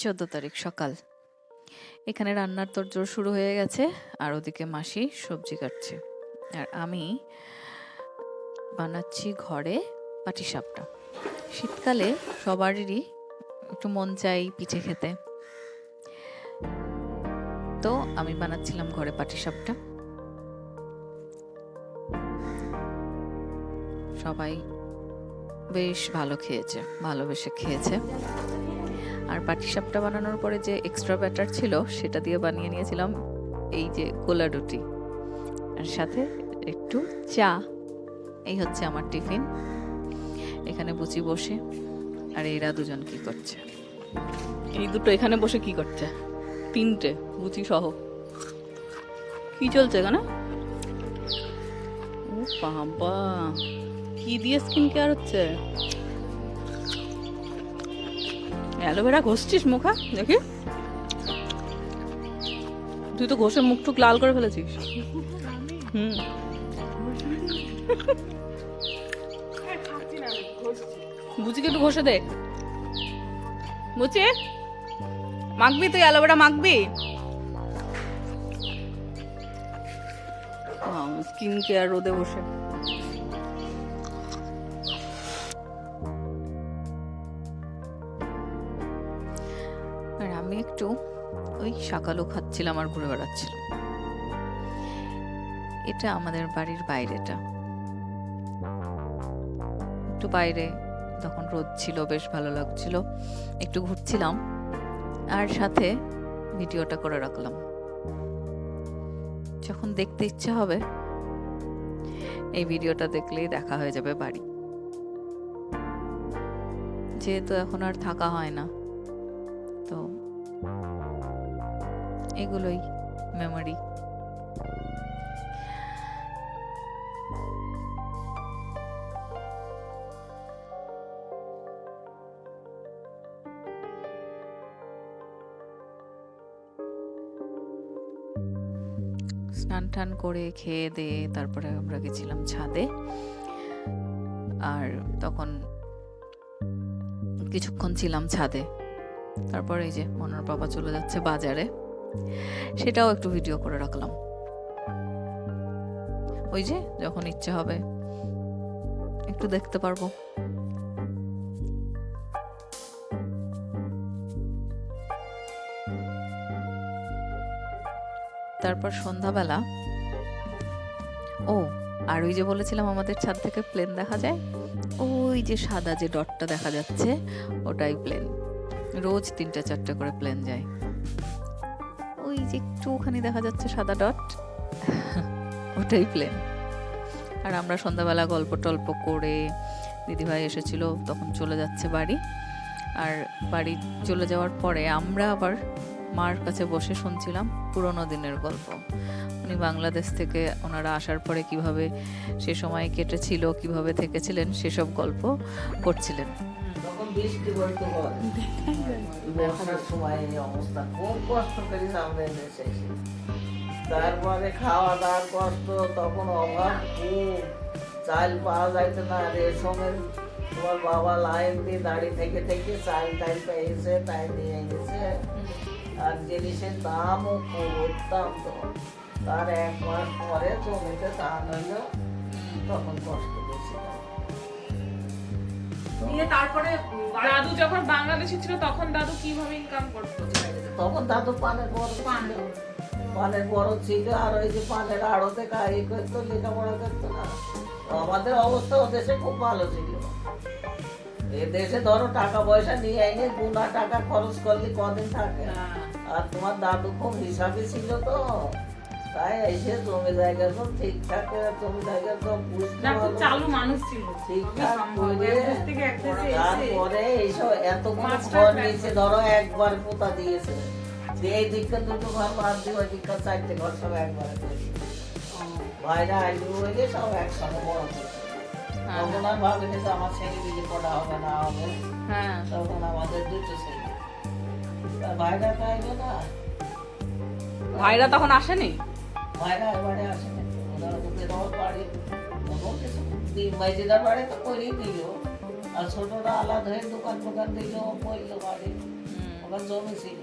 চোদ্দ তারিখ সকাল। এখানে রান্নার তোড়জোড় শুরু হয়ে গেছে, আর ওদিকে মাসি সবজি কাটছে। আর আমি বানাচ্ছি ঘরে পাটিসাপটা। শীতকালে সবারই একটু মন চাই পিঠে খেতে। তো আমি বানাচ্ছিলাম ঘরে পাটিসাপটা। সবাই বেশ ভালো খেয়েছে, ভালোবেসে খেয়েছে। আর পাটিসাপটা বানানোর পরে যে এক্সট্রা ব্যাটার ছিল, সেটা দিয়ে বানিয়ে নিয়েছিলাম এই যে গোলা রুটি। আর সাথে একটু চা। এই হচ্ছে আমার টিফিন। এখানে বুচি বসে, আর এরা দুজন কি করছে? এই দুটো এখানে বসে কি করছে? তিনটে, বুচি সহ। কি চলছে এখানে? ও বাবা, কি দিয়ে স্কিন কেয়ার হচ্ছে? অ্যালোভেরা ঘষছিস মুখা? দেখি। তুই তো ঘষে মুখ টুক লাল করে ফেলেছিস। হুম। বুচিকে একটু ঘষে দে। বুচি মাখবি তুই, অ্যালোভেরা মাখবি? স্কিন কেয়ার রোদে বসে। আর আমি একটু ওই সকালও খাচ্ছিলাম আর ঘুরে বেড়াচ্ছিলাম। এটা আমাদের বাড়ির বাইরেটা। একটু বাইরে, তখন রোদ ছিল, বেশ ভালো লাগছিল। একটু ঘুরছিলাম আর সাথে ভিডিওটা করে রাখলাম। যখন দেখতে ইচ্ছে হবে, এই ভিডিওটা দেখলেই দেখা হয়ে যাবে বাড়ি। যেহেতু এখন আর থাকা হয় না। তো এগুলোই মেমোরি স্নান টান করে খেয়ে দিয়ে তারপরে আমরা গেছিলাম ছাদে। আর তখন কিছুক্ষণ ছিলাম ছাদে। তারপরে এই যে মনোর বাবা চলে যাচ্ছে বাজারে। সেটাও একটু ভিডিও করে রাখলাম। ওই যে যখন ইচ্ছে হবে, একটু দেখতে পারব। তারপর সন্ধ্যাবেলা, ও, আর ওই যে বলেছিলাম আমাদের ছাদ থেকে প্লেন দেখা যায়? ওই যে সাদা যে ডটটা দেখা যাচ্ছে, ওটাই প্লেন রোজ তিনটা চারটা করে প্লেন যায়। ওই যে একটুখানি দেখা যাচ্ছে সাদা ডট, ওটাই প্লেন। আর আমরা সন্ধ্যাবেলা গল্প টল্প করে দিদিভাই এসেছিল, তখন চলে যাচ্ছে বাড়ি। আর বাড়ি চলে যাওয়ার পরে আমরা আবার মার কাছে বসে শুনছিলাম পুরোনো দিনের গল্প। উনি বাংলাদেশ থেকে ওনারা আসার পরে কীভাবে সে সময় কেটেছিল, কীভাবে থেকেছিলেন, সেসব গল্প করছিলেন। বৃষ্টি বলতে বর্ষার সময় এই অবস্থা খুব কষ্ট করে সামনে তারপরে খাওয়া দাওয়ার কষ্ট তখন অভাব খুব চাল পাওয়া যাইতো না রেশমের তোমার বাবা লাইন দিয়ে দাঁড়িয়ে থেকে থেকে চাল টাইল পেয়েছে তাই নিয়ে গেছে আর জিনিসের দামও খুব অত্যন্ত তার এক মাস পরে জমিতে ধান হলো তখন কষ্ট। দিয়ে তারপরে দাদু যখন বাংলাদেশে ছিল তখন দাদু কীভাবে ইনকাম করতো? তখন দাদু পানের বড় পানের বড় ছিল আর ওই যে পানের আড়তে কারি করতো লেখাপড়া করতো না। আমাদের অবস্থা ও দেশে খুব ভালো ছিল। এ দেশে ধরো টাকা পয়সা নিয়ে এনে গুনা টাকা খরচ করলে কদিন থাকে? আর তোমার দাদু খুব হিসাবে ছিল তো। তাই এসে জমি জায়গা সব ঠিকঠাক জমি জায়গা সব বুঝতে খুব চালু মানুষ ছিল। ঠিকঠাক করে এক দেশ থেকে এক দেশে এসে তারপরে এইসব এতগুলো ঘর flat ধরো একবার পোতা দিয়েছে। এই দিকটা দুটো ঘর বাদ দিয়ে ওই দিকটা চারটে ঘর সব একবারে ভাইরা আইলু হইলে সব একসঙ্গে বড় তখন আর ভাবিনি যে আমার ছেলে হবে না হবে। হ্যাঁ। তখন আমাদের দুটো ছেলে। তা ভাইরা না। ভাইরা তখন আসেনি? আসে। না কিছু বাড়ি। তো করেই দিল। আর ছোটরা আলাদা হয়ে দোকান দোকান দিল পড়ল বাড়ি। ওরা ওরা জমি ছিল।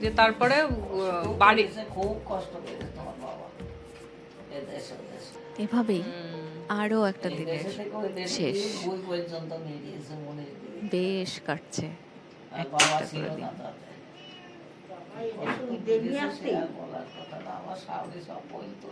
যে তারপরে বাড়ি। খুব কষ্ট তোমার বাবা। এদেশে এভাবেই হুম, আরও একটা দিনের শেষ। মনে বেশ কাটছে। একটা করে দিন। না দেরি কথা আমার সামনে সব বলতো